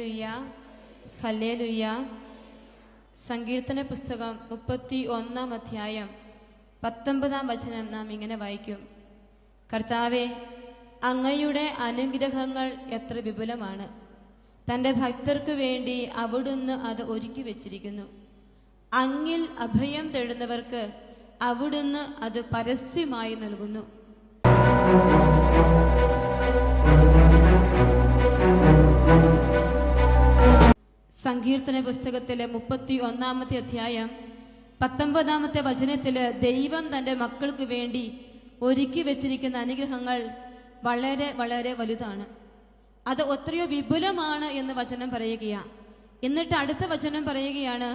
ലുയ്യ ഹല്ലേ ലുയ്യ സങ്കീർത്തന പുസ്തകം മുപ്പത്തി ഒന്നാം അധ്യായം പത്തൊമ്പതാം വചനം നാം ഇങ്ങനെ വായിക്കും. കർത്താവെ അങ്ങയുടെ അനുഗ്രഹങ്ങൾ എത്ര വിപുലമാണ്. തന്റെ ഭക്തർക്ക് വേണ്ടി അവിടുന്ന് അത് ഒരുക്കി വച്ചിരിക്കുന്നു. അങ്ങിൽ അഭയം തേടുന്നവർക്ക് അവിടുന്ന് അത് പരസ്യമായി നൽകുന്നു. സങ്കീർത്തന പുസ്തകത്തിലെ മുപ്പത്തി ഒന്നാമത്തെ അധ്യായം പത്തൊമ്പതാമത്തെ വചനത്തിൽ ദൈവം തന്റെ മക്കൾക്ക് വേണ്ടി ഒരുക്കി വെച്ചിരിക്കുന്ന അനുഗ്രഹങ്ങൾ വളരെ വളരെ വലുതാണ്. അത് എത്രയോ വിപുലമാണ് എന്ന് വചനം പറയുകയാ. എന്നിട്ട് അടുത്ത വചനം പറയുകയാണ്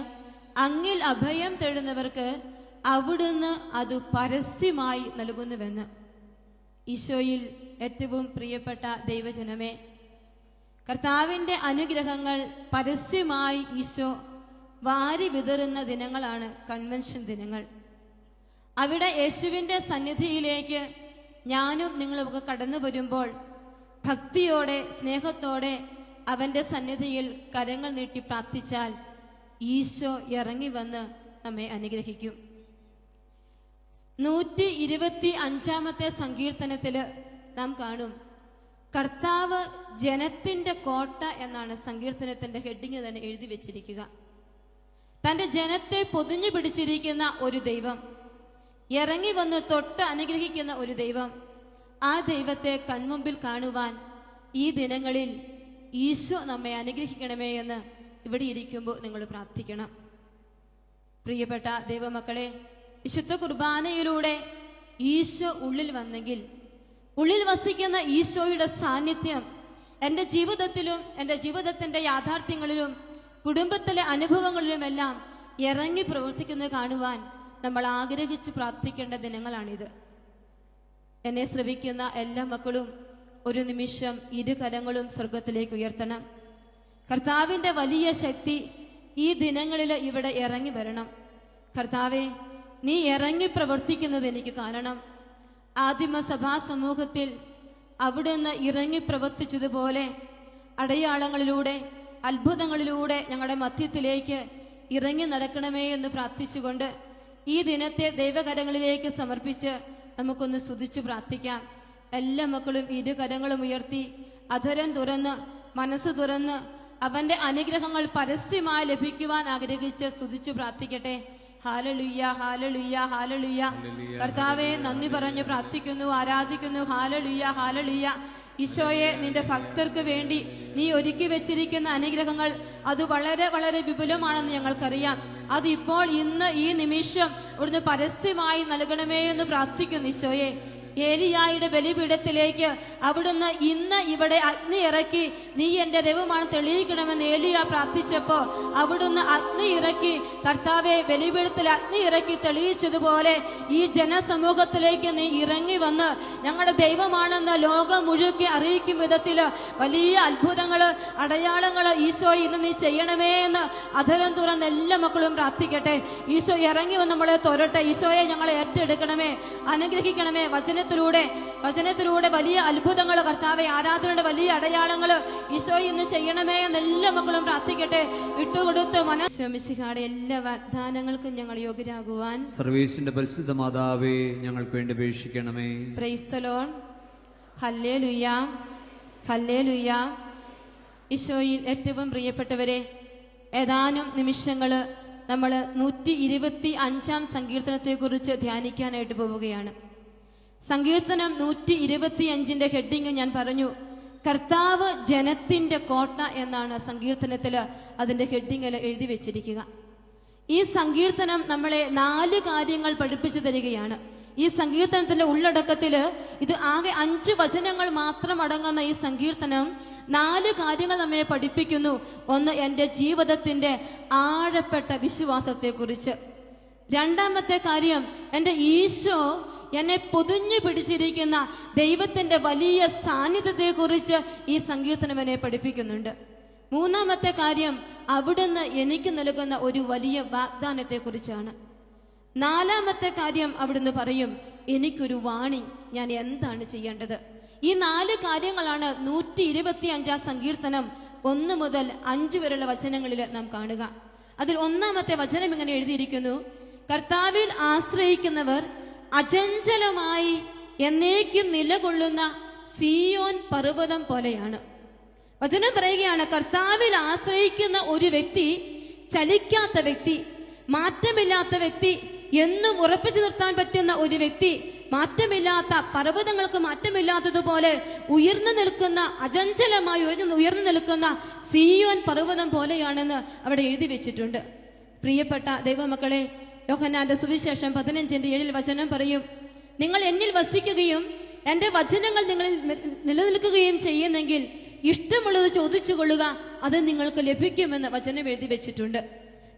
അങ്ങിൽ അഭയം തേടുന്നവർക്ക് അവിടുന്ന് അത് പരസ്യമായി നൽകുന്നുവെന്ന്. ഈശോയിൽ ഏറ്റവും പ്രിയപ്പെട്ട ദൈവജനമേ കർത്താവിന്റെ അനുഗ്രഹങ്ങൾ പരസ്യമായി ഈശോ വാരി വിതറുന്ന ദിനങ്ങളാണ് കൺവെൻഷൻ ദിനങ്ങൾ. അവിടെ യേശുവിന്റെ സന്നിധിയിലേക്ക് ഞാനും നിങ്ങളുമൊക്കെ കടന്നു വരുമ്പോൾ ഭക്തിയോടെ സ്നേഹത്തോടെ അവന്റെ സന്നിധിയിൽ കരങ്ങൾ നീട്ടി പ്രാർത്ഥിച്ചാൽ ഈശോ ഇറങ്ങി വന്ന് നമ്മെ അനുഗ്രഹിക്കും. നൂറ്റി ഇരുപത്തി അഞ്ചാമത്തെ സങ്കീർത്തനത്തിൽ നാം കാണും. കർത്താവ് ജനത്തിന്റെ കോട്ട എന്നാണ് സങ്കീർത്തനത്തിന്റെ ഹെഡിങ് തന്നെ എഴുതി വെച്ചിരിക്കുക. തന്റെ ജനത്തെ പൊതിഞ്ഞു പിടിച്ചിരിക്കുന്ന ഒരു ദൈവം ഇറങ്ങി വന്ന് തൊട്ട് അനുഗ്രഹിക്കുന്ന ഒരു ദൈവം ആ ദൈവത്തെ കൺമുമ്പിൽ കാണുവാൻ ഈ ദിനങ്ങളിൽ ഈശോ നമ്മെ അനുഗ്രഹിക്കണമേ എന്ന് ഇവിടെ ഇരിക്കുമ്പോൾ നിങ്ങൾ പ്രാർത്ഥിക്കണം. പ്രിയപ്പെട്ട ദൈവമക്കളെ വിശുദ്ധ കുർബാനയിലൂടെ ഈശോ ഉള്ളിൽ വന്നെങ്കിൽ ഉള്ളിൽ വസിക്കുന്ന ഈശോയുടെ സാന്നിധ്യം എന്റെ ജീവിതത്തിലും എന്റെ ജീവിതത്തിന്റെ യാഥാർത്ഥ്യങ്ങളിലും കുടുംബത്തിലെ അനുഭവങ്ങളിലുമെല്ലാം ഇറങ്ങി പ്രവർത്തിക്കുന്നത് കാണുവാൻ നമ്മൾ ആഗ്രഹിച്ചു പ്രാർത്ഥിക്കേണ്ട ദിനങ്ങളാണിത്. എന്നെ ശ്രവിക്കുന്ന എല്ലാ മക്കളും ഒരു നിമിഷം ഇരു കരങ്ങളും സ്വർഗത്തിലേക്ക് ഉയർത്തണം. കർത്താവിന്റെ വലിയ ശക്തി ഈ ദിനങ്ങളിൽ ഇവിടെ ഇറങ്ങി വരണം. കർത്താവെ നീ ഇറങ്ങി പ്രവർത്തിക്കുന്നത് എനിക്ക് കാണണം. ആദിമസഭാ സമൂഹത്തിൽ അവിടുന്ന് ഇറങ്ങി പ്രവർത്തിച്ചതുപോലെ അടയാളങ്ങളിലൂടെ അത്ഭുതങ്ങളിലൂടെ ഞങ്ങളുടെ മധ്യത്തിലേക്ക് ഇറങ്ങി നടക്കണമേ എന്ന് പ്രാർത്ഥിച്ചുകൊണ്ട് ഈ ദിനത്തെ ദൈവകരങ്ങളിലേക്ക് സമർപ്പിച്ച് നമുക്കൊന്ന് സ്തുതിച്ചു പ്രാർത്ഥിക്കാം. എല്ലാ മക്കളും ഇരു കരങ്ങളും ഉയർത്തി അധരം തുറന്ന് മനസ്സ് തുറന്ന് അവന്റെ അനുഗ്രഹങ്ങൾ പരസ്യമായി ലഭിക്കുവാൻ ആഗ്രഹിച്ച് സ്തുതിച്ചു പ്രാർത്ഥിക്കട്ടെ. ഹാലലുയ്യ ഹാലലുയ്യ ഹാലലുയ്യ കർത്താവെ നന്ദി പറഞ്ഞു പ്രാർത്ഥിക്കുന്നു ആരാധിക്കുന്നു. ഹാലലുയ്യ ഹാലലുയ്യ ഈശോയെ നിന്റെ ഭക്തർക്ക് വേണ്ടി നീ ഒരുക്കി വെച്ചിരിക്കുന്ന അനുഗ്രഹങ്ങൾ അത് വളരെ വളരെ വിപുലമാണെന്ന് ഞങ്ങൾക്കറിയാം. അത് ഇപ്പോൾ ഇന്ന് ഈ നിമിഷം ഇവിടുന്ന് പരസ്യമായി നൽകണമേ എന്ന് പ്രാർത്ഥിക്കുന്നു ഈശോയെ. ഏലിയായുടെ ബലിപീഠത്തിലേക്ക് അവിടുന്ന് ഇന്ന് ഇവിടെ അഗ്നി ഇറക്കി നീ എന്റെ ദൈവമാണ് തെളിയിക്കണമെന്ന് ഏലിയ പ്രാർത്ഥിച്ചപ്പോൾ അവിടുന്ന് അഗ്നി ഇറക്കി കർത്താവെ ബലിപീഠത്തിൽ അഗ്നി ഇറക്കി തെളിയിച്ചതുപോലെ ഈ ജനസമൂഹത്തിലേക്ക് നീ ഇറങ്ങി വന്ന് ഞങ്ങളുടെ ദൈവമാണെന്ന് ലോകം മുഴുക്കി അറിയിക്കും വിധത്തിൽ വലിയ അത്ഭുതങ്ങൾ അടയാളങ്ങൾ ഈശോ ഇന്ന് നീ ചെയ്യണമേ എന്ന് അധരം തുറന്ന് എല്ലാ മക്കളും പ്രാർത്ഥിക്കട്ടെ. ഈശോ ഇറങ്ങി വന്ന് നമ്മളെ തൊരട്ടെ. ഈശോയെ ഞങ്ങളെ ഏറ്റെടുക്കണമേ. അനുഗ്രഹിക്കണമേ. വചനത്തിലൂടെ വചനത്തിലൂടെ വലിയ അത്ഭുതങ്ങൾ കർത്താവെ ആരാധനയുടെ വലിയ അടയാളങ്ങൾ ഈശോ ഇന്ന് ചെയ്യണമേ എന്ന് എല്ലാ മക്കളും പ്രാർത്ഥിക്കട്ടെ. വിട്ടുകൊടുത്ത് മനസ്സമിശിക്കാടെ എല്ലാ വാഗ്ദാനങ്ങൾക്കും ഞങ്ങൾ യോഗ്യരാകുവാൻ. സർവീസിന്റെ പരിശുദ്ധ മാതാവേ ഞങ്ങൾക്ക് വേണ്ടി അപേക്ഷിക്കണമേ. പ്രൈസ്തലോൺ ഹല്ലേ ലുയ്യ ഹല്ലേ ലുയ്യ ഈശോയിൽ ഏറ്റവും പ്രിയപ്പെട്ടവരെ ഏതാനും നിമിഷങ്ങൾ നമ്മൾ നൂറ്റി ഇരുപത്തി അഞ്ചാം സങ്കീർത്തനത്തെക്കുറിച്ച് ധ്യാനിക്കാനായിട്ട് പോവുകയാണ്. സങ്കീർത്തനം നൂറ്റി ഇരുപത്തി അഞ്ചിന്റെ ഹെഡിങ് ഞാൻ പറഞ്ഞു. കർത്താവ് ജനത്തിന്റെ കോട്ട എന്നാണ് സങ്കീർത്തനത്തിൽ അതിന്റെ ഹെഡിങ്ങിൽ എഴുതി വെച്ചിരിക്കുക. ഈ സങ്കീർത്തനം നമ്മളെ നാല് കാര്യങ്ങൾ പഠിപ്പിച്ചു തരികയാണ്. ഈ സങ്കീർത്തനത്തിന്റെ ഉള്ളടക്കത്തിൽ ഇത് ആകെ അഞ്ച് വചനങ്ങൾ മാത്രം അടങ്ങുന്ന ഈ സങ്കീർത്തനം നാല് കാര്യങ്ങൾ നമ്മെ പഠിപ്പിക്കുന്നു. ഒന്ന് എന്റെ ജീവിതത്തിന്റെ ആഴപ്പെട്ട വിശ്വാസത്തെക്കുറിച്ച്. രണ്ടാമത്തെ കാര്യം എന്റെ ഈശോ എന്നെ പൊതിഞ്ഞു പിടിച്ചിരിക്കുന്ന ദൈവത്തിന്റെ വലിയ സാന്നിധ്യത്തെക്കുറിച്ച് ഈ സങ്കീർത്തനം എന്നെ പഠിപ്പിക്കുന്നുണ്ട്. മൂന്നാമത്തെ കാര്യം അവിടുന്ന് എനിക്ക് നൽകുന്ന ഒരു വലിയ വാഗ്ദാനത്തെക്കുറിച്ചാണ്. നാലാമത്തെ കാര്യം അവിടുന്ന് പറയും എനിക്കൊരു വാണി. ഞാൻ എന്താണ് ചെയ്യേണ്ടത്? ഈ നാല് കാര്യങ്ങളാണ് നൂറ്റി ഇരുപത്തി അഞ്ചാം സങ്കീർത്തനം ഒന്ന് മുതൽ അഞ്ച് വരെയുള്ള വചനങ്ങളിൽ നാം കാണുക. അതിൽ ഒന്നാമത്തെ വചനം ഇങ്ങനെ എഴുതിയിരിക്കുന്നു കർത്താവിൽ ആശ്രയിക്കുന്നവർ അചഞ്ചലമായി എന്നേക്കും നിലകൊള്ളുന്ന സിയോൻ പർവതം പോലെയാണ്. വചനം പറയുകയാണ് കർത്താവിൽ ആശ്രയിക്കുന്ന ഒരു വ്യക്തി ചലിക്കാത്ത വ്യക്തി മാറ്റമില്ലാത്ത വ്യക്തി എന്നും ഉറപ്പിച്ചു നിർത്താൻ പറ്റുന്ന ഒരു വ്യക്തി മാറ്റമില്ലാത്ത പർവതങ്ങൾക്ക് മാറ്റമില്ലാത്തതുപോലെ ഉയർന്നു നിൽക്കുന്ന അചഞ്ചലമായി ഉയർന്നു ഉയർന്നു നിൽക്കുന്ന സിയോൻ പർവതം പോലെയാണെന്ന് അവിടെ എഴുതി വെച്ചിട്ടുണ്ട്. പ്രിയപ്പെട്ട ദൈവമക്കളെ യോഹന്നാന്റെ സുവിശേഷം പതിനഞ്ചിന്റെ ഏഴിൽ വചനം പറയും നിങ്ങൾ എന്നിൽ വസിക്കുകയും എന്റെ വചനങ്ങൾ നിങ്ങളിൽ നിലനിൽക്കുകയും ചെയ്യുന്നെങ്കിൽ ഇഷ്ടമുള്ളത് ചോദിച്ചു കൊള്ളുക അത് നിങ്ങൾക്ക് ലഭിക്കുമെന്ന് വചനം എഴുതി വെച്ചിട്ടുണ്ട്.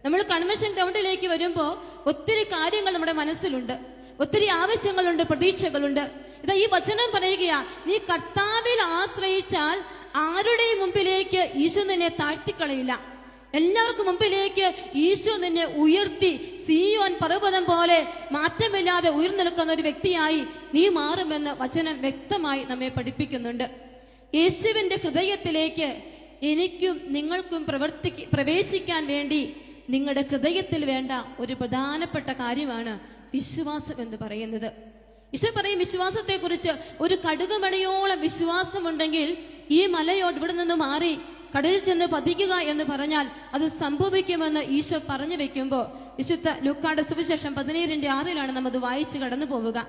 നമ്മൾ കൺവെൻഷൻ ഗ്രൗണ്ടിലേക്ക് വരുമ്പോൾ ഒത്തിരി കാര്യങ്ങൾ നമ്മുടെ മനസ്സിലുണ്ട്. ഒത്തിരി ആവശ്യങ്ങളുണ്ട് പ്രതീക്ഷകളുണ്ട്. ഇതാ ഈ വചനം പറയുകയാ നീ കർത്താവിൽ ആശ്രയിച്ചാൽ ആരുടെയും മുമ്പിലേക്ക് ഈശോ നിന്നെ താഴ്ത്തിക്കളയില്ല. എല്ലാവർക്കും മുമ്പിലേക്ക് ഈശോ നിന്നെ ഉയർത്തി സിയോൻ പർവതം പോലെ മാറ്റമില്ലാതെ ഉയർന്നെടുക്കുന്ന ഒരു വ്യക്തിയായി നീ മാറുമെന്ന് വചനം വ്യക്തമായി നമ്മെ പഠിപ്പിക്കുന്നുണ്ട്. യേശുവിന്റെ ഹൃദയത്തിലേക്ക് എനിക്കും നിങ്ങൾക്കും പ്രവർത്തി പ്രവേശിക്കാൻ വേണ്ടി നിങ്ങളുടെ ഹൃദയത്തിൽ വേണ്ട ഒരു പ്രധാനപ്പെട്ട കാര്യമാണ് വിശ്വാസം എന്ന് പറയുന്നത്. ഈശോ പറയും വിശ്വാസത്തെക്കുറിച്ച് ഒരു കടുകുമണിയോളം വിശ്വാസമുണ്ടെങ്കിൽ ഈ മലയോട് ഇവിടെ നിന്ന് മാറി കടലിൽ ചെന്ന് പതിക്കുക എന്ന് പറഞ്ഞാൽ അത് സംഭവിക്കുമെന്ന് ഈശോ പറഞ്ഞു വെക്കുമ്പോൾ വിശുദ്ധ ലുക്കാട് സുവിശേഷം പതിനേഴിന്റെ ആറിലാണ് നമ്മൾ അത് വായിച്ച് കടന്നു പോവുക.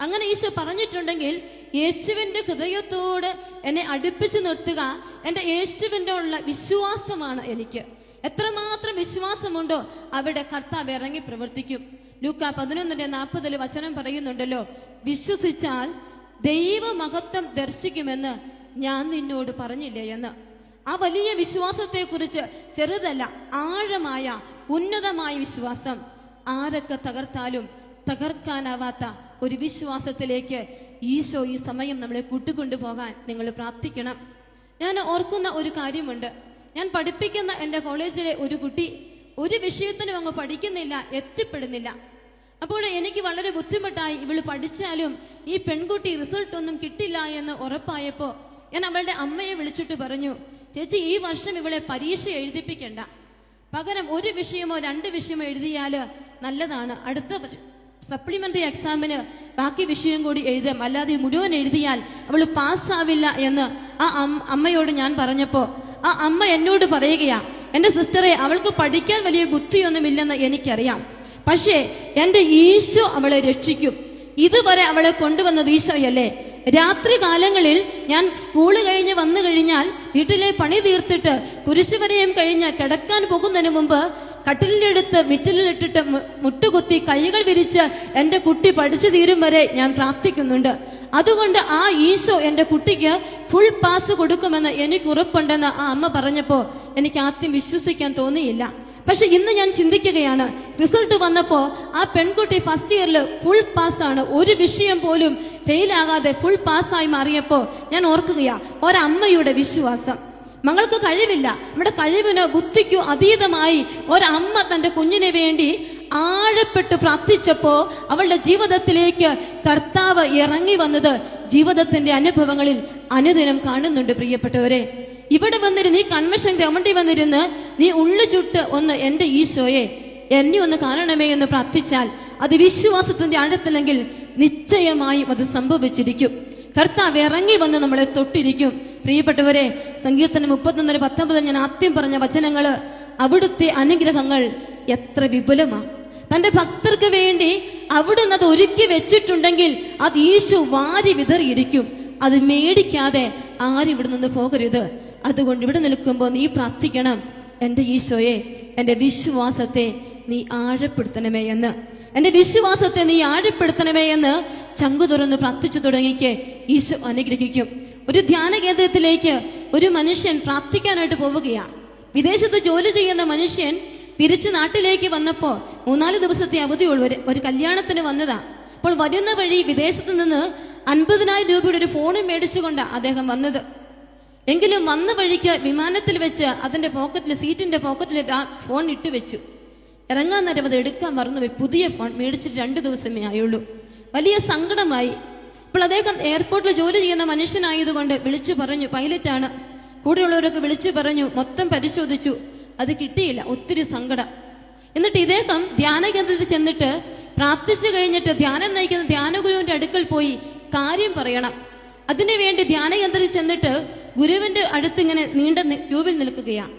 അങ്ങനെ ഈശോ പറഞ്ഞിട്ടുണ്ടെങ്കിൽ യേശുവിന്റെ ഹൃദയത്തോട് എന്നെ അടുപ്പിച്ചു നിർത്തുക എന്റെ യേശുവിന്റെ ഉള്ള വിശ്വാസമാണ് എനിക്ക്. എത്രമാത്രം വിശ്വാസമുണ്ടോ അവിടെ കർത്താവ് ഇറങ്ങി പ്രവർത്തിക്കും. ലൂക്ക പതിനൊന്നിന്റെ നാൽപ്പതിൽ വചനം പറയുന്നുണ്ടല്ലോ വിശ്വസിച്ചാൽ ദൈവമഹത്വം ദർശിക്കുമെന്ന് ഞാൻ നിന്നോട് പറഞ്ഞില്ലേ? എന്ന്. ആ വലിയ വിശ്വാസത്തെക്കുറിച്ച് ചെറുതല്ല ആഴമായ ഉന്നതമായ വിശ്വാസം. ആരൊക്കെ തകർത്താലും തകർക്കാനാവാത്ത ഒരു വിശ്വാസത്തിലേക്ക് ഈശോ ഈ സമയം നമ്മളെ കൂട്ടിക്കൊണ്ടുപോകാൻ നിങ്ങൾ പ്രാർത്ഥിക്കണം. ഞാൻ ഓർക്കുന്ന ഒരു കാര്യമുണ്ട്. ഞാൻ പഠിപ്പിക്കുന്ന എന്റെ കോളേജിലെ ഒരു കുട്ടി ഒരു വിഷയത്തിനും അങ്ങ് പഠിക്കുന്നില്ല എത്തിപ്പെടുന്നില്ല. അപ്പോൾ എനിക്ക് വളരെ ബുദ്ധിമുട്ടായി ഇവൾ പഠിച്ചാലും ഈ പെൺകുട്ടി റിസൾട്ട് ഒന്നും കിട്ടില്ല എന്ന് ഉറപ്പായപ്പോൾ ഞാൻ അവളുടെ അമ്മയെ വിളിച്ചിട്ട് പറഞ്ഞു ചേച്ചി ഈ വർഷം ഇവളെ പരീക്ഷ എഴുതിപ്പിക്കണ്ട. പകരം ഒരു വിഷയമോ രണ്ട് വിഷയമോ എഴുതിയാൽ നല്ലതാണ്. അടുത്ത സപ്ലിമെന്ററി എക്സാമിന് ബാക്കി വിഷയം കൂടി എഴുതാം. അല്ലാതെ മുഴുവൻ എഴുതിയാൽ അവൾ പാസ്സാവില്ല എന്ന് ആ അമ്മയോട് ഞാൻ പറഞ്ഞപ്പോ ആ അമ്മ എന്നോട് പറയുകയാ എന്റെ സിസ്റ്ററെ അവൾക്ക് പഠിക്കാൻ വലിയ ബുദ്ധിയൊന്നുമില്ലെന്ന് എനിക്കറിയാം. പക്ഷേ എന്റെ ഈശോ അവളെ രക്ഷിക്കും. ഇതുവരെ അവളെ കൊണ്ടുവന്നത് ഈശോയല്ലേ? രാത്രി കാലങ്ങളിൽ ഞാൻ സ്കൂൾ കഴിഞ്ഞ് വന്നു കഴിഞ്ഞാൽ വീട്ടിലെ പണി തീർത്തിട്ട് കുരിശുവരെയും കഴിഞ്ഞ് കിടക്കാൻ പോകുന്നതിന് മുമ്പ് കട്ടിലെടുത്ത് മിറ്റലിലിട്ടിട്ട് മുട്ടുകുത്തി കൈകൾ വിരിച്ച് എന്റെ കുട്ടി പഠിച്ചു തീരും വരെ ഞാൻ പ്രാർത്ഥിക്കുന്നുണ്ട്. അതുകൊണ്ട് ആ ഈശോ എന്റെ കുട്ടിക്ക് ഫുൾ പാസ് കൊടുക്കുമെന്ന് എനിക്ക് ഉറപ്പുണ്ടെന്ന് ആ അമ്മ പറഞ്ഞപ്പോൾ എനിക്ക് ആദ്യം വിശ്വസിക്കാൻ തോന്നിയില്ല. പക്ഷെ ഇന്ന് ഞാൻ ചിന്തിക്കുകയാണ്. റിസൾട്ട് വന്നപ്പോ ആ പെൺകുട്ടി ഫസ്റ്റ് ഇയറിൽ ഫുൾ പാസ്സാണ് ഒരു വിഷയം പോലും ഫെയിലാകാതെ ഫുൾ പാസ്സായി മാറിയപ്പോ ഞാൻ ഓർക്കുകയാ ഒരമ്മയുടെ വിശ്വാസം. മങ്ങൾക്ക് കഴിവില്ല. നമ്മുടെ കഴിവിനോ ബുദ്ധിക്കോ അതീതമായി ഒരമ്മ തന്റെ കുഞ്ഞിനെ വേണ്ടി ആഴപ്പെട്ട് പ്രാർത്ഥിച്ചപ്പോ അവളുടെ ജീവിതത്തിലേക്ക് കർത്താവ് ഇറങ്ങി വന്നത് ജീവിതത്തിന്റെ അനുഭവങ്ങളിൽ അനുദിനം കാണുന്നുണ്ട് പ്രിയപ്പെട്ടവരെ. ഇവിടെ വന്നിരുന്ന് ഈ കൺവെൻഷൻ ഗ്രൗണ്ടിൽ വന്നിരുന്ന് നീ ഉള്ളു ചുട്ട് ഒന്ന് എന്റെ ഈശോയെ എന്നെ ഒന്ന് കാണണമേ എന്ന് പ്രാർത്ഥിച്ചാൽ അത് വിശ്വാസത്തിന്റെ ആഴത്തിലെങ്കിൽ നിശ്ചയമായും അത് സംഭവിച്ചിരിക്കും. കർത്താവ് ഇറങ്ങി വന്ന് നമ്മളെ തൊട്ടിരിക്കും. പ്രിയപ്പെട്ടവരെ സങ്കീർത്തനം മുപ്പത്തൊന്നിന് പത്തൊമ്പത് ഞാൻ ആദ്യം പറഞ്ഞ വചനങ്ങൾ അവിടുത്തെ അനുഗ്രഹങ്ങൾ എത്ര വിപുലമാ. തന്റെ ഭക്തർക്ക് വേണ്ടി അവിടുന്ന് അത് ഒരുക്കി വെച്ചിട്ടുണ്ടെങ്കിൽ അത് ഈശോ വാരി വിതറിയിരിക്കും. അത് മേടിക്കാതെ ആരും ഇവിടെ നിന്ന് പോകരുത്. അതുകൊണ്ട് ഇവിടെ നിൽക്കുമ്പോൾ നീ പ്രാർത്ഥിക്കണം എന്റെ ഈശോയെ എന്റെ വിശ്വാസത്തെ നീ ആഴപ്പെടുത്തണമേ എന്ന്. എന്റെ വിശ്വാസത്തെ നീ ആഴപ്പെടുത്തണമേ എന്ന് ചങ്കു തുറന്ന് പ്രാർത്ഥിച്ചു തുടങ്ങിക്ക് ഈശോ അനുഗ്രഹിക്കും. ഒരു ധ്യാന കേന്ദ്രത്തിലേക്ക് ഒരു മനുഷ്യൻ പ്രാർത്ഥിക്കാനായിട്ട് പോവുകയാണ് വിദേശത്ത് ജോലി ചെയ്യുന്ന മനുഷ്യൻ തിരിച്ച് നാട്ടിലേക്ക് വന്നപ്പോൾ മൂന്നാൽ ദിവസത്തെ അവധിയുള്ളൂ ഒരു ഒരു കല്യാണത്തിന് വന്നതാ. അപ്പോൾ വരുന്ന വഴി വിദേശത്ത് നിന്ന് അൻപതിനായിരം രൂപയുടെ ഒരു ഫോൺ മേടിച്ചുകൊണ്ടാണ് അദ്ദേഹം വന്നത്. എങ്കിലും വന്ന വഴിക്ക് വിമാനത്തിൽ വെച്ച് അതിന്റെ പോക്കറ്റിൽ സീറ്റിന്റെ പോക്കറ്റിൽ ആ ഫോൺ ഇട്ട് വെച്ചു. ഇറങ്ങാൻ നേരം അത് എടുക്കാൻ മറന്നുപോയി പുതിയ ഫോൺ മേടിച്ചിട്ട് രണ്ടു ദിവസമേ ആയുള്ളൂ. വലിയ സങ്കടമായി. അപ്പോൾ അദ്ദേഹം എയർപോർട്ടിൽ ജോലി ചെയ്യുന്ന മനുഷ്യനായതുകൊണ്ട് വിളിച്ചു പറഞ്ഞു പൈലറ്റാണ് കൂടെയുള്ളവരൊക്കെ വിളിച്ചു പറഞ്ഞു മൊത്തം പരിശോധിച്ചു. അത് കിട്ടിയില്ല. ഒത്തിരി സങ്കടം. എന്നിട്ട് ഇദ്ദേഹം ധ്യാന കേന്ദ്രത്തിൽ ചെന്നിട്ട് പ്രാർത്ഥിച്ചു കഴിഞ്ഞിട്ട് ധ്യാനം നയിക്കുന്ന ധ്യാനഗുരുവിന്റെ അടുക്കൽ പോയി കാര്യം പറയണം. അതിനുവേണ്ടി ധ്യാന കേന്ദ്രത്തിൽ ചെന്നിട്ട് ഗുരുവിന്റെ അടുത്ത് ഇങ്ങനെ നീണ്ട ക്യൂവിൽ നിൽക്കുകയാണ്.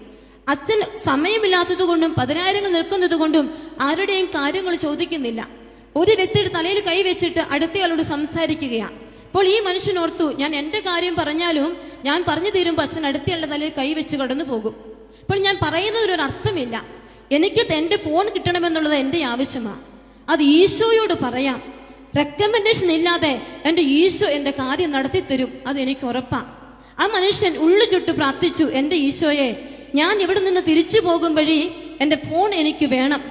അച്ഛൻ സമയമില്ലാത്തത് കൊണ്ടും പതിനായിരങ്ങൾ നിൽക്കുന്നത് കൊണ്ടും ആരുടെയും കാര്യങ്ങൾ ചോദിക്കുന്നില്ല. ഒരു വ്യക്തിയുടെ തലയിൽ കൈവച്ചിട്ട് അടുത്തയാളോട് സംസാരിക്കുകയാണ്. അപ്പോൾ ഈ മനുഷ്യൻ ഓർത്തു ഞാൻ എന്റെ കാര്യം പറഞ്ഞാലും ഞാൻ പറഞ്ഞു തീരുമ്പോൾ അച്ഛൻ അടുത്തയാളുടെ തലയിൽ കൈവച്ച് കടന്നു പോകും. അപ്പോൾ ഞാൻ പറയുന്നതിനൊരു അർത്ഥമില്ല. എനിക്ക് എന്റെ ഫോൺ കിട്ടണമെന്നുള്ളത് എന്റെ ആവശ്യമാണ്. അത് ഈശോയോട് പറയാം. റെക്കമെൻഡേഷൻ ഇല്ലാതെ എന്റെ ഈശോ എന്റെ കാര്യം നടത്തി തരും അത് എനിക്ക് ഉറപ്പാ. ആ മനുഷ്യൻ ഉള്ളു ചുട്ട് പ്രാർത്ഥിച്ചു എന്റെ ഈശോയെ ഞാൻ ഇവിടെ നിന്ന് തിരിച്ചു പോകും വഴി എന്റെ ഫോൺ എനിക്ക് വേണം.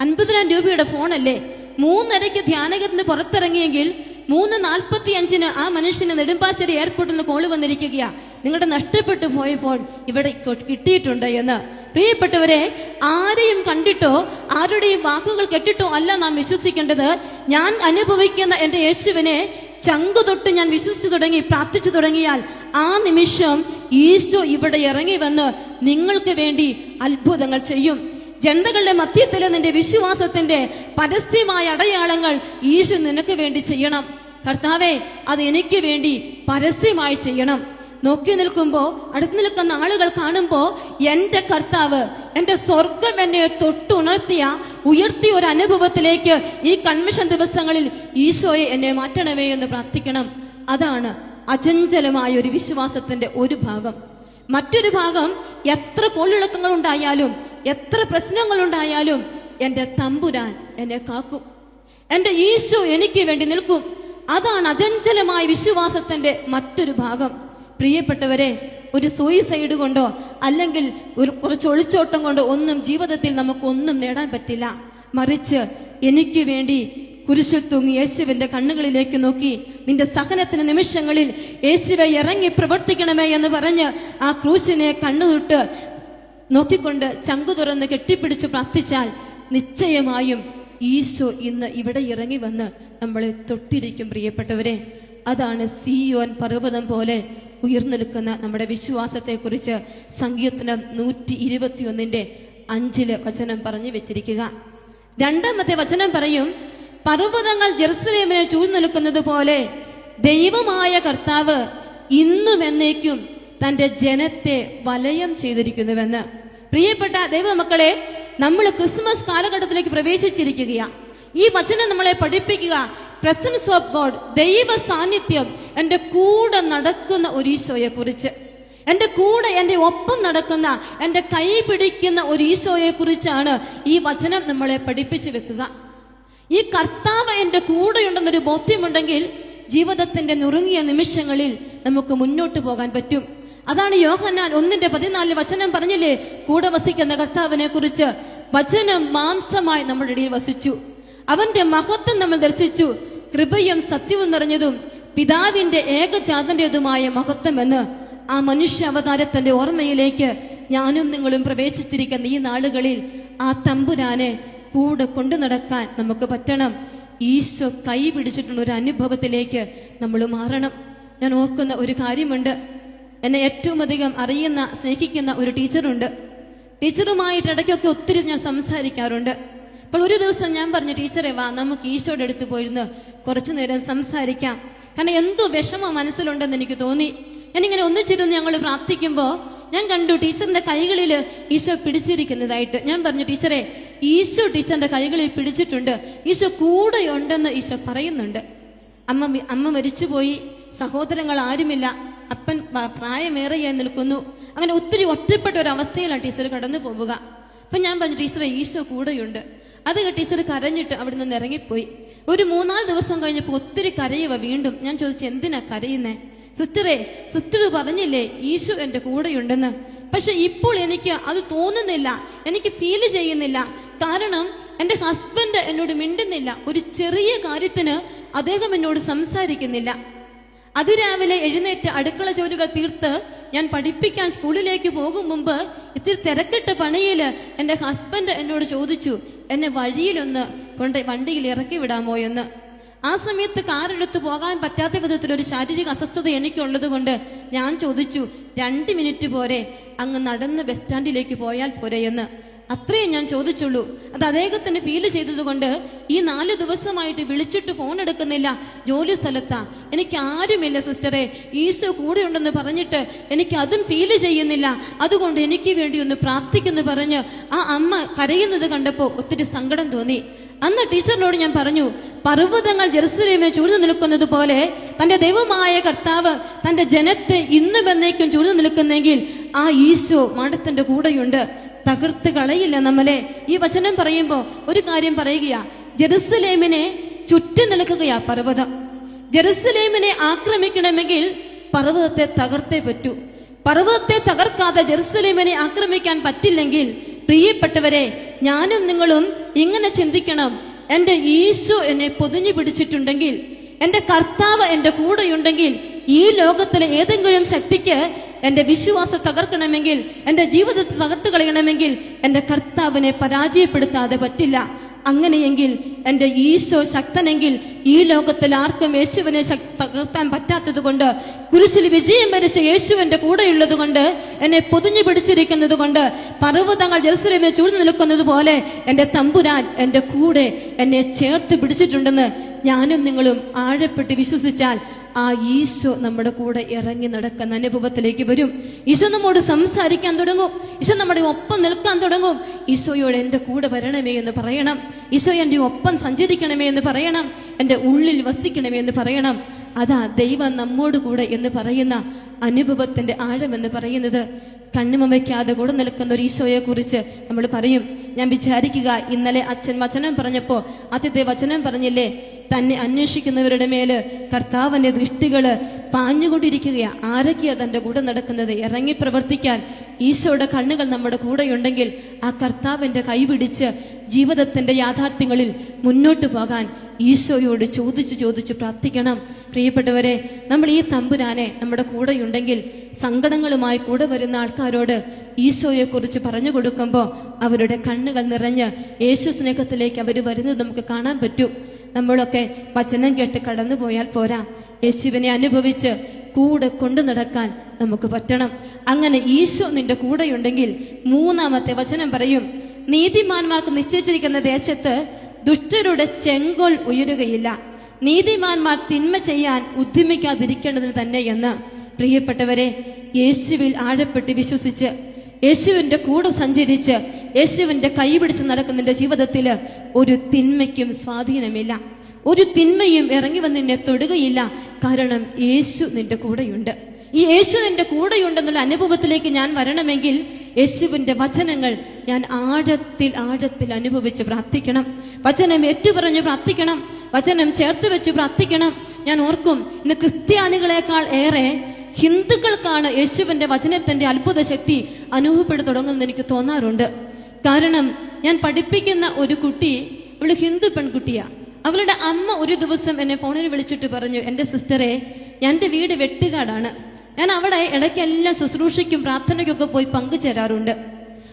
അൻപതിനായിരം രൂപയുടെ ഫോണല്ലേ? മൂന്നരയ്ക്ക് ധ്യാനകത്തിന് പുറത്തിറങ്ങിയെങ്കിൽ മൂന്ന് നാൽപ്പത്തി അഞ്ചിന് ആ മനുഷ്യന് നെടുമ്പാശ്ശേരി എയർപോർട്ടിൽ നിന്ന് കോൾ വന്നിരിക്കുകയാ. നിങ്ങളുടെ നഷ്ടപ്പെട്ടു പോയപ്പോൾ ഇവിടെ കിട്ടിയിട്ടുണ്ട് എന്ന്. പ്രിയപ്പെട്ടവരെ ആരെയും കണ്ടിട്ടോ ആരുടെയും വാക്കുകൾ കേട്ടിട്ടോ അല്ല നാം വിശ്വസിക്കേണ്ടത്. ഞാൻ അനുഭവിക്കുന്ന എന്റെ യേശുവിനെ ചങ്കു തൊട്ട് ഞാൻ വിശ്വസിച്ചു തുടങ്ങി പ്രാർത്ഥിച്ചു തുടങ്ങിയാൽ ആ നിമിഷം ഈശോ ഇവിടെ ഇറങ്ങി വന്ന് നിങ്ങൾക്ക് വേണ്ടി അത്ഭുതങ്ങൾ ചെയ്യും. ജനതകളുടെ മധ്യത്തിൽ നിന്റെ വിശ്വാസത്തിന്റെ പരസ്യമായ അടയാളങ്ങൾ ഈശോ നിനക്ക് വേണ്ടി ചെയ്യണം. കർത്താവേ അത് എനിക്ക് വേണ്ടി പരസ്യമായി ചെയ്യണം. നോക്കി നിൽക്കുമ്പോ അടുത്ത് നിൽക്കുന്ന ആളുകൾ കാണുമ്പോ എന്റെ കർത്താവ് എന്റെ സ്വർഗം എന്നെ തൊട്ടുണർത്തിയ ഉയർത്തിയ ഒരു അനുഭവത്തിലേക്ക് ഈ കൺവെൻഷൻ ദിവസങ്ങളിൽ ഈശോയെ എന്നെ മാറ്റണമേ എന്ന് പ്രാർത്ഥിക്കണം. അതാണ് അചഞ്ചലമായ ഒരു വിശ്വാസത്തിന്റെ ഒരു ഭാഗം. മറ്റൊരു ഭാഗം എത്ര കോളിളക്കങ്ങൾ ഉണ്ടായാലും എത്ര പ്രശ്നങ്ങൾ ഉണ്ടായാലും എന്റെ തമ്പുരാൻ എന്നെ കാക്കും. എന്റെ ഈശോ എനിക്ക് വേണ്ടി നിൽക്കും. അതാണ് അചഞ്ചലമായ വിശ്വാസത്തിന്റെ മറ്റൊരു ഭാഗം. പ്രിയപ്പെട്ടവരെ ഒരു സൂയിസൈഡ് കൊണ്ടോ അല്ലെങ്കിൽ ഒരു കുറച്ച് ഒളിച്ചോട്ടം കൊണ്ടോ ഒന്നും ജീവിതത്തിൽ നമുക്കൊന്നും നേടാൻ പറ്റില്ല. മറിച്ച് എനിക്ക് വേണ്ടി കുരിശിൽ തൂങ്ങി യേശുവിന്റെ കണ്ണുകളിലേക്ക് നോക്കി നിന്റെ സഹനത്തിന് നിമിഷങ്ങളിൽ യേശുവെ ഇറങ്ങി പ്രവർത്തിക്കണമേ എന്ന് പറഞ്ഞ് ആ ക്രൂശിനെ കണ്ണുതൊട്ട് നോക്കിക്കൊണ്ട് ചങ്കു തുറന്ന് കെട്ടിപ്പിടിച്ച് പ്രാർത്ഥിച്ചാൽ നിശ്ചയമായും ഈശോ ഇന്ന് ഇവിടെ ഇറങ്ങി വന്ന് നമ്മളെ തൊട്ടിരിക്കും പ്രിയപ്പെട്ടവരെ. അതാണ് സിയോൻ പർവതം പോലെ ഉയർന്നെടുക്കുന്ന നമ്മുടെ വിശ്വാസത്തെക്കുറിച്ച് സങ്കീർത്തനം നൂറ്റി ഇരുപത്തിയൊന്നിന്റെ അഞ്ചിൽ വചനം പറഞ്ഞു വെച്ചിരിക്കുക. രണ്ടാമത്തെ വചനം പറയും പർവതങ്ങൾ ജെറുസലേമിനെ ചൂഴ്ന്നെടുക്കുന്നത് പോലെ ദൈവമായ കർത്താവ് ഇന്നും എന്നേക്കും തന്റെ ജനത്തെ വലയം ചെയ്തിരിക്കുന്നുവെന്ന്. പ്രിയപ്പെട്ട ദൈവമക്കളെ നമ്മൾ ക്രിസ്മസ് കാലഘട്ടത്തിലേക്ക് പ്രവേശിച്ചിരിക്കുകയാണ്. ഈ വചനം നമ്മളെ പഠിപ്പിക്കുക. പ്രസൻസ് ഓഫ് ഗോഡ് ദൈവ സാന്നിധ്യം എന്റെ കൂടെ നടക്കുന്ന ഒരു ഈശോയെ കുറിച്ച്. എന്റെ കൂടെ എന്റെ ഒപ്പം നടക്കുന്ന എന്റെ കൈ പിടിക്കുന്ന ഒരു ഈശോയെ കുറിച്ചാണ് ഈ വചനം നമ്മളെ പഠിപ്പിച്ചു വെക്കുക. ഈ കർത്താവ് എന്റെ കൂടെയുണ്ടെന്നൊരു ബോധ്യമുണ്ടെങ്കിൽ ജീവിതത്തിന്റെ നുറുങ്ങിയ നിമിഷങ്ങളിൽ നമുക്ക് മുന്നോട്ട് പോകാൻ പറ്റും. അതാണ് യോഹന്നാൻ ഒന്നിന്റെ പതിനാല് വചനം പറഞ്ഞില്ലേ? കൂടെ വസിക്കുന്ന കർത്താവിനെ കുറിച്ച് വചനം മാംസമായി നമ്മുടെ ഇടയിൽ വസിച്ചു. അവന്റെ മഹത്വം നമ്മൾ ദർശിച്ചു. കൃപയും സത്യവും നിറഞ്ഞതും പിതാവിന്റെ ഏകജാതന്റേതുമായ മഹത്വം എന്ന് ആ മനുഷ്യ അവതാരത്തിന്റെ ഓർമ്മയിലേക്ക് ഞാനും നിങ്ങളും പ്രവേശിച്ചിരിക്കുന്ന ഈ നാളുകളിൽ ആ തമ്പുരാനെ കൂടെ കൊണ്ടു നടക്കാൻ നമുക്ക് പറ്റണം. ഈശോ കൈ പിടിച്ചിട്ടുള്ള ഒരു അനുഭവത്തിലേക്ക് നമ്മൾ മാറണം. ഞാൻ ഓർക്കുന്ന ഒരു കാര്യമുണ്ട്. എന്നെ ഏറ്റവും അധികം അറിയുന്ന സ്നേഹിക്കുന്ന ഒരു ടീച്ചറുണ്ട്. ടീച്ചറുമായിട്ട് ഇടയ്ക്കൊക്കെ ഒത്തിരി ഞാൻ സംസാരിക്കാറുണ്ട്. അപ്പോൾ ഒരു ദിവസം ഞാൻ പറഞ്ഞു ടീച്ചറെ വാ നമുക്ക് ഈശോയുടെ അടുത്ത് പോയിരുന്ന് കുറച്ചു നേരം സംസാരിക്കാം. കാരണം എന്തോ വിഷമം മനസ്സിലുണ്ടെന്ന് എനിക്ക് തോന്നി. ഞാനിങ്ങനെ ഒന്നിച്ചിരുന്ന് ഞങ്ങൾ പ്രാർത്ഥിക്കുമ്പോൾ ഞാൻ കണ്ടു ടീച്ചറിന്റെ കൈകളിൽ ഈശോ പിടിച്ചിരിക്കുന്നതായിട്ട്. ഞാൻ പറഞ്ഞു ടീച്ചറെ ഈശോ ടീച്ചറിന്റെ കൈകളിൽ പിടിച്ചിട്ടുണ്ട്. ഈശോ കൂടെയുണ്ടെന്ന് ഈശോ പറയുന്നുണ്ട്. അമ്മ അമ്മ മരിച്ചുപോയി. സഹോദരങ്ങൾ ആരുമില്ല. അപ്പൻ പ്രായമേറെയായി നിൽക്കുന്നു. അങ്ങനെ ഒത്തിരി ഒറ്റപ്പെട്ട ഒരു അവസ്ഥയിലാണ് ടീച്ചർ കടന്നു പോവുക അപ്പൊ ഞാൻ പറഞ്ഞു ടീച്ചറെ ഈശോ കൂടെയുണ്ട്. അത് ടീച്ചർ കരഞ്ഞിട്ട് അവിടെ നിന്ന് ഇറങ്ങിപ്പോയി. ഒരു മൂന്നാൽ ദിവസം കഴിഞ്ഞപ്പോൾ ഒത്തിരി കരയുക വീണ്ടും. ഞാൻ ചോദിച്ചു എന്തിനാ കരയുന്നേ? സിസ്റ്ററെ സിസ്റ്റർ പറഞ്ഞില്ലേ ഈശോ എന്റെ കൂടെയുണ്ടെന്ന്. പക്ഷെ ഇപ്പോൾ എനിക്ക് അത് തോന്നുന്നില്ല. എനിക്ക് ഫീൽ ചെയ്യുന്നില്ല. കാരണം എന്റെ ഹസ്ബൻഡ് എന്നോട് മിണ്ടുന്നില്ല. ഒരു ചെറിയ കാര്യത്തിന് അദ്ദേഹം എന്നോട് സംസാരിക്കുന്നില്ല. അതിരാവിലെ എഴുന്നേറ്റ് അടുക്കള ജോലികൾ തീർത്ത് ഞാൻ പഠിപ്പിക്കാൻ സ്കൂളിലേക്ക് പോകും മുമ്പ് ഇത്തിരി തിരക്കിട്ട പണിയിൽ എന്റെ ഹസ്ബൻഡ് എന്നോട് ചോദിച്ചു എന്നെ വഴിയിലൊന്ന് കൊണ്ട് വണ്ടിയിൽ ഇറക്കി വിടാമോ എന്ന്? ആ സമയത്ത് കാറെടുത്ത് പോകാൻ പറ്റാത്ത വിധത്തിൽ ഒരു ശാരീരിക അസ്വസ്ഥത എനിക്കുള്ളത് കൊണ്ട് ഞാൻ ചോദിച്ചു രണ്ട് മിനിറ്റ് പോരെ അങ്ങ് നടന്ന് ബസ് സ്റ്റാൻഡിലേക്ക് പോയാൽ പോരെ എന്ന്. അത്രയും ഞാൻ ചോദിച്ചുള്ളൂ. അത് അദ്ദേഹത്തിന് ഫീൽ ചെയ്തതുകൊണ്ട് ഈ നാല് ദിവസമായിട്ട് വിളിച്ചിട്ട് ഫോൺ എടുക്കുന്നില്ല. ജോലി സ്ഥലത്താ. എനിക്ക് ആരുമില്ല സിസ്റ്ററെ ഈശോ കൂടെ ഉണ്ടെന്ന് പറഞ്ഞിട്ട് എനിക്ക് അതും ഫീൽ ചെയ്യുന്നില്ല. അതുകൊണ്ട് എനിക്ക് വേണ്ടി ഒന്ന് പ്രാർത്ഥിക്കുന്നു പറഞ്ഞ് ആ അമ്മ കരയുന്നത് കണ്ടപ്പോൾ ഒത്തിരി സങ്കടം തോന്നി. അന്ന് ടീച്ചറിനോട് ഞാൻ പറഞ്ഞു പർവതങ്ങൾ ജെറുസലേമെ ചൂഴ്ന്നു നിൽക്കുന്നത് പോലെ തന്റെ ദൈവമായ കർത്താവ് തന്റെ ജനത്തെ ഇന്നും എന്നേക്കും ചൂഴ്ന്നു നിൽക്കുന്നെങ്കിൽ ആ ഈശോ മഠത്തിന്റെ കൂടെയുണ്ട്. തകർത്ത് കളയില്ല നമ്മളെ. ഈ വചനം പറയുമ്പോൾ ഒരു കാര്യം പറയുകയാ. ജെറുസലേമിനെ ചുറ്റി നിൽക്കുകയാ പർവതം. ജെറുസലേമിനെ ആക്രമിക്കണമെങ്കിൽ പർവതത്തെ തകർത്തേ പറ്റൂ. പർവതത്തെ തകർക്കാതെ ജെറുസലേമിനെ ആക്രമിക്കാൻ പറ്റില്ലെങ്കിൽ പ്രിയപ്പെട്ടവരെ ഞാനും നിങ്ങളും ഇങ്ങനെ ചിന്തിക്കണം. എന്റെ ഈശോ എന്നെ പൊതിഞ്ഞു പിടിച്ചിട്ടുണ്ടെങ്കിൽ എന്റെ കർത്താവ് എന്റെ കൂടെയുണ്ടെങ്കിൽ ഈ ലോകത്തിലെ ഏതെങ്കിലും ശക്തിക്ക് എന്റെ വിശ്വാസം തകർക്കണമെങ്കിൽ എന്റെ ജീവിതത്തെ തകർത്ത് കളയണമെങ്കിൽ എന്റെ കർത്താവിനെ പരാജയപ്പെടുത്താതെ പറ്റില്ല. അങ്ങനെയെങ്കിൽ എന്റെ ഈശോ ശക്തനെങ്കിൽ ഈ ലോകത്തിൽ ആർക്കും യേശുവിനെ തകർത്താൻ പറ്റാത്തത് കൊണ്ട് കുരിശിൽ വിജയം വരിച്ച യേശുവിന്റെ കൂടെയുള്ളത് കൊണ്ട് എന്നെ പൊതിഞ്ഞു പിടിച്ചിരിക്കുന്നത് കൊണ്ട് പർവതങ്ങൾ ജെറുസലേമിനെ ചൂഴ്ന്നു നിൽക്കുന്നത് പോലെ എന്റെ തമ്പുരാൻ എന്റെ കൂടെ എന്നെ ചേർത്ത് പിടിച്ചിട്ടുണ്ടെന്ന് ഞാനും നിങ്ങളും ആഴപ്പെട്ട് വിശ്വസിച്ചാൽ ആ ഈശോ നമ്മുടെ കൂടെ ഇറങ്ങി നടക്കുന്ന അനുഭവത്തിലേക്ക് വരും. ഈശോ നമ്മോട് സംസാരിക്കാൻ തുടങ്ങും. ഈശോ നമ്മുടെ ഒപ്പം നിൽക്കാൻ തുടങ്ങും. ഈശോയോട് എന്റെ കൂടെ വരണമേ എന്ന് പറയണം. ഈശോ എന്റെ ഒപ്പം സഞ്ചരിക്കണമേ എന്ന് പറയണം. എന്റെ ഉള്ളിൽ വസിക്കണമേ എന്ന് പറയണം. അതാ ദൈവം നമ്മോട് കൂടെ എന്ന് പറയുന്ന അനുഭവത്തിന്റെ ആഴം എന്ന് പറയുന്നത്. കണ്ണുമ വയ്ക്കാതെ കൂടെ നിൽക്കുന്ന ഒരു ഈശോയെ കുറിച്ച് നമ്മൾ പറയും. ഞാൻ വിചാരിക്കുക ഇന്നലെ അച്ഛൻ വചനം പറഞ്ഞപ്പോ ആദ്യത്തെ വചനം പറഞ്ഞില്ലേ തന്നെ അന്വേഷിക്കുന്നവരുടെ മേൽ കർത്താവിന്റെ ദൃഷ്ടികൾ പാഞ്ഞുകൊണ്ടിരിക്കുകയാ. ആരൊക്കെയാ തന്റെ കൂടെ നടക്കുന്നത്? ഇറങ്ങി പ്രവർത്തിക്കാൻ ഈശോയുടെ കണ്ണുകൾ നമ്മുടെ കൂടെയുണ്ടെങ്കിൽ ആ കർത്താവിന്റെ കൈപിടിച്ച് ജീവിതത്തിന്റെ യാഥാർത്ഥ്യങ്ങളിൽ മുന്നോട്ട് പോകാൻ ഈശോയോട് ചോദിച്ച് ചോദിച്ച് പ്രാർത്ഥിക്കണം. പ്രിയപ്പെട്ടവരെ നമ്മൾ ഈ തമ്പുരാനെ നമ്മുടെ കൂടെയുണ്ടെങ്കിൽ സങ്കടങ്ങളുമായി കൂടെ വരുന്ന ആൾക്കാരോട് ഈശോയെ കുറിച്ച് പറഞ്ഞു കൊടുക്കുമ്പോൾ അവരുടെ കണ്ണുകൾ നിറഞ്ഞ് യേശു സ്നേഹത്തിലേക്ക് അവർ വരുന്നത് നമുക്ക് കാണാൻ പറ്റും. നമ്മളൊക്കെ വചനം കേട്ട് കടന്നു പോയാൽ പോരാ. യേശുവിനെ അനുഭവിച്ച് കൂടെ കൊണ്ടു നടക്കാൻ നമുക്ക് പറ്റണം. അങ്ങനെ ഈശോ നിന്റെ കൂടെയുണ്ടെങ്കിൽ മൂന്നാമത്തെ വചനം പറയും. നീതിമാന്മാർക്ക് നിശ്ചയിച്ചിരിക്കുന്ന ദേശത്ത് ദുഷ്ടരുടെ ചെങ്കോൽ ഉയരുകയില്ല. നീതിമാന്മാർ തിന്മ ചെയ്യാൻ ഉദ്യമിക്കാതിരിക്കേണ്ടതിന് തന്നെ എന്ന്. പ്രിയപ്പെട്ടവരെ യേശുവിൽ ആഴപ്പെട്ട് വിശ്വസിച്ച് യേശുവിന്റെ കൂടെ സഞ്ചരിച്ച് യേശുവിന്റെ കൈ പിടിച്ച് നടക്കുന്നതിന്റെ ജീവിതത്തിൽ ഒരു തിന്മയ്ക്കും സ്വാധീനമില്ല. ഒരു തിന്മയും ഇറങ്ങി വന്ന് നിന്നെ തൊടുകയില്ല. കാരണം യേശു നിന്റെ കൂടെയുണ്ട്. ഈ യേശു നിന്റെ കൂടെയുണ്ടെന്നുള്ള അനുഭവത്തിലേക്ക് ഞാൻ വരണമെങ്കിൽ യേശുവിന്റെ വചനങ്ങൾ ഞാൻ ആഴത്തിൽ ആഴത്തിൽ അനുഭവിച്ച് പ്രാർത്ഥിക്കണം. വചനം ഏറ്റുപറഞ്ഞ് പ്രാർത്ഥിക്കണം. വചനം ചേർത്ത് വെച്ച് പ്രാർത്ഥിക്കണം. ഞാൻ ഓർക്കും ഇന്ന് ക്രിസ്ത്യാനികളെക്കാൾ ഏറെ ഹിന്ദുക്കൾക്കാണ് യേശുവിന്റെ വചനത്തിന്റെ അത്ഭുത ശക്തി അനുഭവപ്പെട്ടു തുടങ്ങുന്നത് എനിക്ക് തോന്നാറുണ്ട്. കാരണം ഞാൻ പഠിപ്പിക്കുന്ന ഒരു കുട്ടി അവൾ ഹിന്ദു പെൺകുട്ടിയാ. അവളുടെ അമ്മ ഒരു ദിവസം എന്നെ ഫോണിൽ വിളിച്ചിട്ട് പറഞ്ഞു എന്റെ സിസ്റ്ററെ എന്റെ വീട് വെട്ടുകാടാണ്. ഞാൻ അവിടെ ഇടയ്ക്കെല്ലാം ശുശ്രൂഷയ്ക്കും പ്രാർത്ഥനയ്ക്കൊക്കെ പോയി പങ്കുചേരാറുണ്ട്.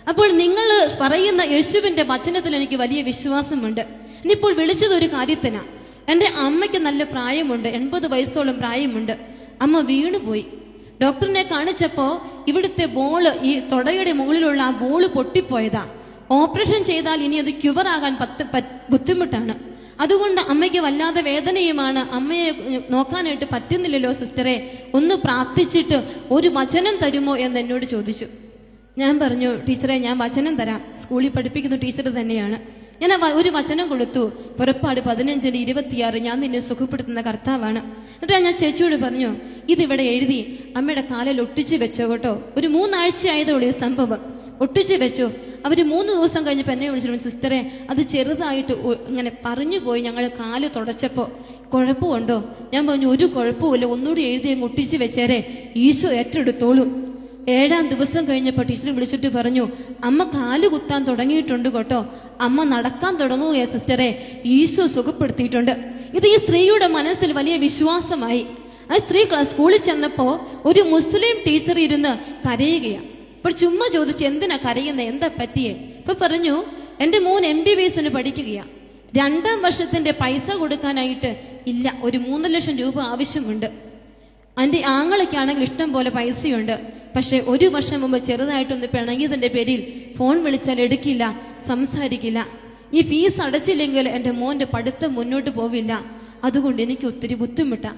അപ്പോൾ നിങ്ങൾ പറയുന്ന യേശുവിന്റെ വചനത്തിൽ എനിക്ക് വലിയ വിശ്വാസമുണ്ട്. ഇനിയിപ്പോൾ വിളിച്ചത് ഒരു കാര്യത്തിനാ. എന്റെ അമ്മയ്ക്ക് നല്ല പ്രായമുണ്ട് എൺപത് വയസ്സോളം പ്രായമുണ്ട്. അമ്മ വീണുപോയി. ഡോക്ടറിനെ കാണിച്ചപ്പോ ഇവിടുത്തെ ബോൾ ഈ തൊടയുടെ മുകളിലുള്ള ആ ബോൾ പൊട്ടിപ്പോയതാ. ഓപ്പറേഷൻ ചെയ്താൽ ഇനി അത് ക്യുവർ ആകാൻ പത്ത് ബുദ്ധിമുട്ടാണ്. അതുകൊണ്ട് അമ്മയ്ക്ക് വല്ലാതെ വേദനയുമാണ്. അമ്മയെ നോക്കാനായിട്ട് പറ്റുന്നില്ലല്ലോ സിസ്റ്ററെ. ഒന്ന് പ്രാർത്ഥിച്ചിട്ട് ഒരു വചനം തരുമോ എന്ന് എന്നോട് ചോദിച്ചു. ഞാൻ പറഞ്ഞു ടീച്ചറെ ഞാൻ വചനം തരാം. സ്കൂളിൽ പഠിപ്പിക്കുന്ന ടീച്ചർ തന്നെയാണ്. ഞാൻ ഒരു വചനം കൊടുത്തു. പുറപ്പാട് പതിനഞ്ചിന് ഇരുപത്തിയാറ് ഞാൻ നിന്നെ സുഖപ്പെടുത്തുന്ന കർത്താവാണ്. എന്നിട്ട് ഞാൻ ചേച്ചിയോട് പറഞ്ഞു ഇതിവിടെ എഴുതി അമ്മയുടെ കാലിൽ ഒട്ടിച്ചു വെച്ചോ കേട്ടോ. ഒരു മൂന്നാഴ്ച ഈ സംഭവം. ഒട്ടിച്ചു വെച്ചു. അവർ മൂന്ന് ദിവസം കഴിഞ്ഞപ്പോൾ എന്നെ വിളിച്ചിട്ടുണ്ട് സിസ്റ്ററെ അത് ചെറുതായിട്ട് ഇങ്ങനെ പറഞ്ഞു പോയി ഞങ്ങൾ കാൽ തുടച്ചപ്പോൾ കുഴപ്പമുണ്ടോ ഞാൻ പറഞ്ഞു ഒരു കുഴപ്പമില്ല ഒന്നുകൂടി എഴുതി അങ്ങ് ഒട്ടിച്ചു വെച്ചേരെ. ഈശോ ഏറ്റെടുത്തോളും. ഏഴാം ദിവസം കഴിഞ്ഞപ്പോൾ ടീച്ചർ വിളിച്ചിട്ട് പറഞ്ഞു അമ്മ കാൽ കുത്താൻ തുടങ്ങിയിട്ടുണ്ട് കേട്ടോ. അമ്മ നടക്കാൻ തുടങ്ങുകയാ സിസ്റ്ററെ. ഈശോ സുഖപ്പെടുത്തിയിട്ടുണ്ട്. ഇത് ഈ സ്ത്രീയുടെ മനസ്സിൽ വലിയ വിശ്വാസമായി. ആ സ്ത്രീ സ്കൂളിൽ ചെന്നപ്പോ ഒരു മുസ്ലിം ടീച്ചർ ഇരുന്ന് കരയുകയാണ്. അപ്പോൾ ചുമ്മാ ചോദിച്ചു എന്തിനാ കരയുന്നത് എന്താ പറ്റിയേ? ഇപ്പൊ പറഞ്ഞു എന്റെ മോൻ എം ബി ബി എസിന് പഠിക്കുകയാ. രണ്ടാം വർഷത്തിന്റെ പൈസ കൊടുക്കാനായിട്ട് ഇല്ല ഒരു മൂന്ന് ലക്ഷം രൂപ ആവശ്യമുണ്ട്. എന്റെ ആങ്ങളൊക്കെയാണെങ്കിൽ ഇഷ്ടം പോലെ പൈസയുണ്ട്. പക്ഷെ ഒരു വർഷം മുമ്പ് ചെറുതായിട്ടൊന്ന് പിണങ്ങിയതിന്റെ പേരിൽ ഫോൺ വിളിച്ചാൽ എടുക്കില്ല സംസാരിക്കില്ല. ഈ ഫീസ് അടച്ചില്ലെങ്കിൽ എന്റെ മോന്റെ പഠിത്തം മുന്നോട്ട് പോവില്ല. അതുകൊണ്ട് എനിക്ക് ഒത്തിരി ബുദ്ധിമുട്ടാ.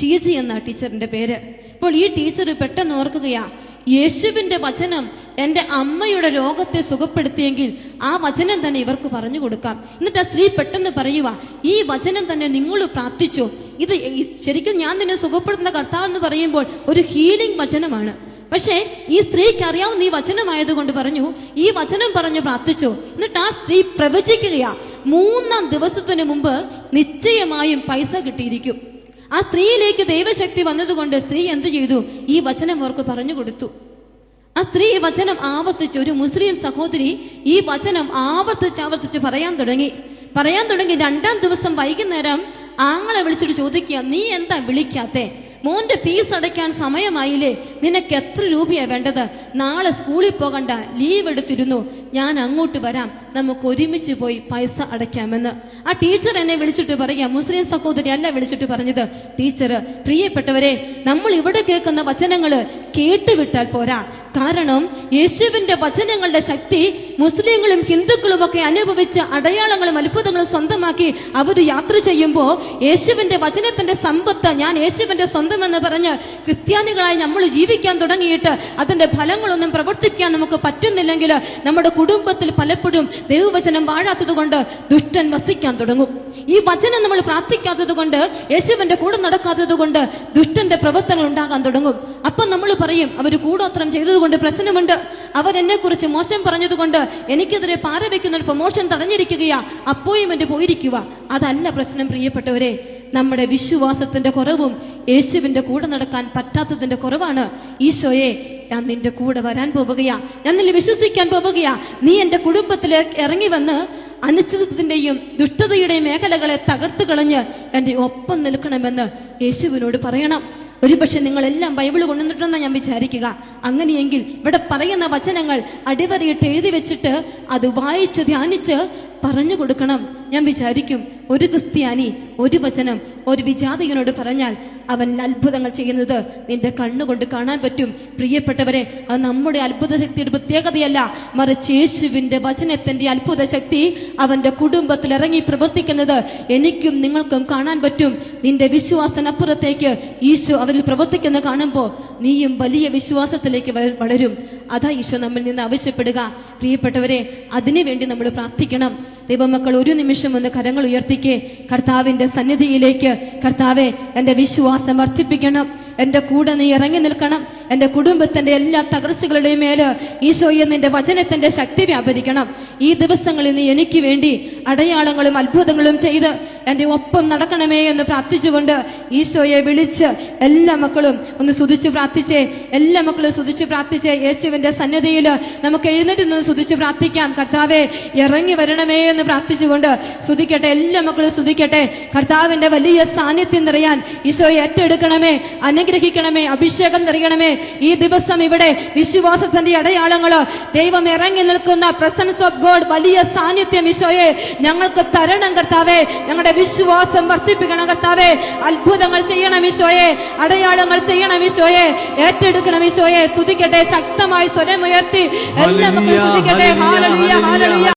ഷീജി എന്ന ടീച്ചറിന്റെ പേര്. അപ്പോൾ ഈ ടീച്ചർ പെട്ടെന്ന് ഓർക്കുകയാ യേശുവിന്റെ വചനം എന്റെ അമ്മയുടെ രോഗത്തെ സുഖപ്പെടുത്തിയെങ്കിൽ ആ വചനം തന്നെ ഇവർക്ക് പറഞ്ഞു കൊടുക്കാം. എന്നിട്ട് ആ സ്ത്രീ പെട്ടെന്ന് പറയുക ഈ വചനം തന്നെ നിങ്ങൾ പ്രാർത്ഥിച്ചു. ഇത് ശരിക്കും ഞാൻ നിന്നെ സുഖപ്പെടുത്തുന്ന കർത്താവ് എന്ന് പറയുമ്പോൾ ഒരു ഹീലിംഗ് വചനമാണ്. പക്ഷേ ഈ സ്ത്രീക്ക് അറിയാവുന്ന ഈ വചനമായതുകൊണ്ട് പറഞ്ഞു ഈ വചനം പറഞ്ഞു പ്രാർത്ഥിച്ചു. എന്നിട്ട് ആ സ്ത്രീ പ്രവചിക്കുകയാ. മൂന്നാം ദിവസത്തിന് മുമ്പ് നിശ്ചയമായും പൈസ കിട്ടിയിരിക്കും. ആ സ്ത്രീയിലേക്ക് ദൈവശക്തി വന്നതുകൊണ്ട് സ്ത്രീ എന്തു ചെയ്തു? ഈ വചനം അവർക്ക് പറഞ്ഞു കൊടുത്തു. ആ സ്ത്രീ വചനം ആവർത്തിച്ച് ഒരു മുസ്ലിം സഹോദരി ഈ വചനം ആവർത്തിച്ച് ആവർത്തിച്ച് പറയാൻ തുടങ്ങി. പറയാൻ തുടങ്ങി. രണ്ടാം ദിവസം വൈകുന്നേരം ആങ്ങളെ വിളിച്ചിട്ട് ചോദിക്കുക നീ എന്താ വിളിക്കാത്തെ? മോന്റെ ഫീസ് അടയ്ക്കാൻ സമയമായില്ലേ? നിനക്ക് എത്ര രൂപയാ വേണ്ടത്? നാളെ സ്കൂളിൽ പോകണ്ട ലീവ് എടുത്തിരുന്നു. ഞാൻ അങ്ങോട്ട് വരാം. നമുക്ക് ഒരുമിച്ച് പോയി പൈസ അടയ്ക്കാമെന്ന്. ആ ടീച്ചർ എന്നെ വിളിച്ചിട്ട് പറയുക മുസ്ലിം സഹോദരി അല്ല വിളിച്ചിട്ട് പറഞ്ഞത്. ടീച്ചർ പ്രിയപ്പെട്ടവരെ നമ്മൾ ഇവിടെ കേൾക്കുന്ന വചനങ്ങൾ കേട്ടുവിട്ടാൽ പോരാ. കാരണം യേശുവിന്റെ വചനങ്ങളുടെ ശക്തി മുസ്ലിങ്ങളും ഹിന്ദുക്കളും ഒക്കെ അനുഭവിച്ച അടയാളങ്ങളും അത്ഭുതങ്ങളും സ്വന്തമാക്കി അവർ യാത്ര ചെയ്യുമ്പോൾ യേശുവിന്റെ വചനത്തിന്റെ സമ്പത്ത് ഞാൻ യേശുവിന്റെ സ്വന്തമെന്ന് പറഞ്ഞ് ക്രിസ്ത്യാനികളായി നമ്മൾ ജീവിക്കാൻ തുടങ്ങിയിട്ട് അതിന്റെ ഫലങ്ങളൊന്നും പ്രവർത്തിക്കാൻ നമുക്ക് പറ്റുന്നില്ലെങ്കിൽ നമ്മുടെ കുടുംബത്തിൽ പലപ്പോഴും ദൈവവചനം വാഴാത്തത് കൊണ്ട് ദുഷ്ടൻ വസിക്കാൻ തുടങ്ങും. ഈ വചനം നമ്മൾ പ്രാർത്ഥിക്കാത്തത് കൊണ്ട് യേശുവിന്റെ കൂടെ നടക്കാത്തത് കൊണ്ട് ദുഷ്ടന്റെ പ്രവർത്തനങ്ങൾ ഉണ്ടാകാൻ തുടങ്ങും. അപ്പൊ നമ്മൾ പറയും അവർ കൂടോത്രം ചെയ്തതുകൊണ്ട് പ്രശ്നമുണ്ട്. അവരെന്നെ കുറിച്ച് മോശം പറഞ്ഞതുകൊണ്ട് എനിക്കെതിരെ പാര വെക്കുന്ന ഒരു പ്രൊമോഷൻ തടഞ്ഞിരിക്കുകയാ. എന്റെ പോയിരിക്കുക. അതല്ല പ്രശ്നം പ്രിയപ്പെട്ടവരെ. നമ്മുടെ വിശ്വാസത്തിന്റെ കുറവും യേശുവിന്റെ കൂടെ നടക്കാൻ പറ്റാത്തതിന്റെ കുറവാണ്. ഈശോയെ ഞാൻ നിന്റെ കൂടെ വരാൻ പോവുകയാ. ഞാൻ നിന്നെ വിശ്വസിക്കാൻ പോവുകയാ. നീ എന്റെ കുടുംബത്തിലേക്ക് ഇറങ്ങി വന്ന് അനിശ്ചിതത്തിന്റെയും ദുഷ്ടതയുടെയും മേഖലകളെ തകർത്ത് കളഞ്ഞ് എന്റെ ഒപ്പം നിൽക്കണമെന്ന് യേശുവിനോട് പറയണം. ഒരുപക്ഷെ നിങ്ങളെല്ലാം ബൈബിൾ കൊണ്ടുവന്നിട്ടുണ്ടെന്ന് ഞാൻ വിചാരിക്കുക. അങ്ങനെയെങ്കിൽ ഇവിടെ പറയുന്ന വചനങ്ങൾ അടിവരയിട്ട് എഴുതി വെച്ചിട്ട് അത് വായിച്ച് ധ്യാനിച്ച് പറഞ്ഞു കൊടുക്കണം. ഞാൻ വിചാരിക്കും ഒരു ക്രിസ്ത്യാനി ഒരു വചനം ഒരു വിജാതികനോട് പറഞ്ഞാൽ അവൻ അത്ഭുതങ്ങൾ ചെയ്യുന്നത് നിന്റെ കണ്ണുകൊണ്ട് കാണാൻ പറ്റും. പ്രിയപ്പെട്ടവരെ അത് നമ്മുടെ അത്ഭുത ശക്തിയുടെ പ്രത്യേകതയല്ല. മറിച്ച് യേശുവിന്റെ വചനത്തിന്റെ അത്ഭുത ശക്തി അവന്റെ കുടുംബത്തിൽ ഇറങ്ങി പ്രവർത്തിക്കുന്നത് എനിക്കും നിങ്ങൾക്കും കാണാൻ പറ്റും. നിന്റെ വിശ്വാസത്തിനപ്പുറത്തേക്ക് ഈശോ അവരിൽ പ്രവർത്തിക്കുന്ന കാണുമ്പോൾ നീയും വലിയ വിശ്വാസത്തിലേക്ക് വളരും. അതാ ഈശോ നമ്മിൽ നിന്ന് ആവശ്യപ്പെടുക. പ്രിയപ്പെട്ടവരെ അതിനുവേണ്ടി നമ്മൾ പ്രാർത്ഥിക്കണം. ദൈവമക്കൾ ഒരു നിമിഷം ഒന്ന് കരങ്ങൾ ഉയർത്തിക്കേ കർത്താവിന്റെ സന്നിധിയിലേക്ക് കർത്താവെ എന്റെ വിശ്വാസം വർദ്ധിപ്പിക്കണം. എന്റെ കൂടെ നീ ഇറങ്ങി നിൽക്കണം. എന്റെ കുടുംബത്തിന്റെ എല്ലാ തകർച്ചകളുടെയും മേൽ ഈശോയെ നിന്റെ വചനത്തിന്റെ ശക്തി വ്യാപരിക്കണം. ഈ ദിവസങ്ങളിൽ നീ എനിക്ക് വേണ്ടി അടയാളങ്ങളും അത്ഭുതങ്ങളും ചെയ്ത് എന്റെ ഒപ്പം നടക്കണമേ എന്ന് പ്രാർത്ഥിച്ചുകൊണ്ട് ഈശോയെ വിളിച്ച് എല്ലാ മക്കളും ഒന്ന് സുതിച്ച് പ്രാർത്ഥിച്ചേ എല്ലാ മക്കളും സുതിച്ച് പ്രാർത്ഥിച്ചേ. യേശുവിന്റെ സന്നദ്ധയിൽ നമുക്ക് എഴുന്നേറ്റ് നിന്ന് സുതിച്ച് പ്രാർത്ഥിക്കാം. കർത്താവെ ഇറങ്ങി വരണമേ എന്ന് പ്രാർത്ഥിച്ചുകൊണ്ട് സ്തുതിക്കട്ടെ എല്ലാ മക്കളും സ്തുതിക്കട്ടെ. കർത്താവിന്റെ വലിയ സാന്നിധ്യം നിറയാൻ ഈശോയെ ഏറ്റെടുക്കണമേ അനുഗ്രഹിക്കണമേ അഭിഷേകം നിറയണമേ. ഈ ദിവസം ഇവിടെ വിശ്വാസത്തിന്റെ അടയാളങ്ങൾ ദൈവം ഇറങ്ങി നിൽക്കുന്ന പ്രസൻസ് ഓഫ് ഗോഡ് വലിയ സാന്നിധ്യം ഈശോയെ ഞങ്ങൾക്ക് തരണം കർത്താവേ. ഞങ്ങളുടെ വിശ്വാസം വർദ്ധിപ്പിക്കണം കർത്താവേ. അത്ഭുതങ്ങൾ ചെയ്യണം ഈശോയെ. അടയാളങ്ങൾ ചെയ്യണം ഈശോയെ. ഏറ്റെടുക്കണം ഈശോയെ. സ്തുതിക്കട്ടെ. ശക്തമായി സ്വരമുയർത്തി. എല്ലാ മക്കളും സ്തുതിക്കട്ടെ. ഹാലലുയ ഹാലലുയ.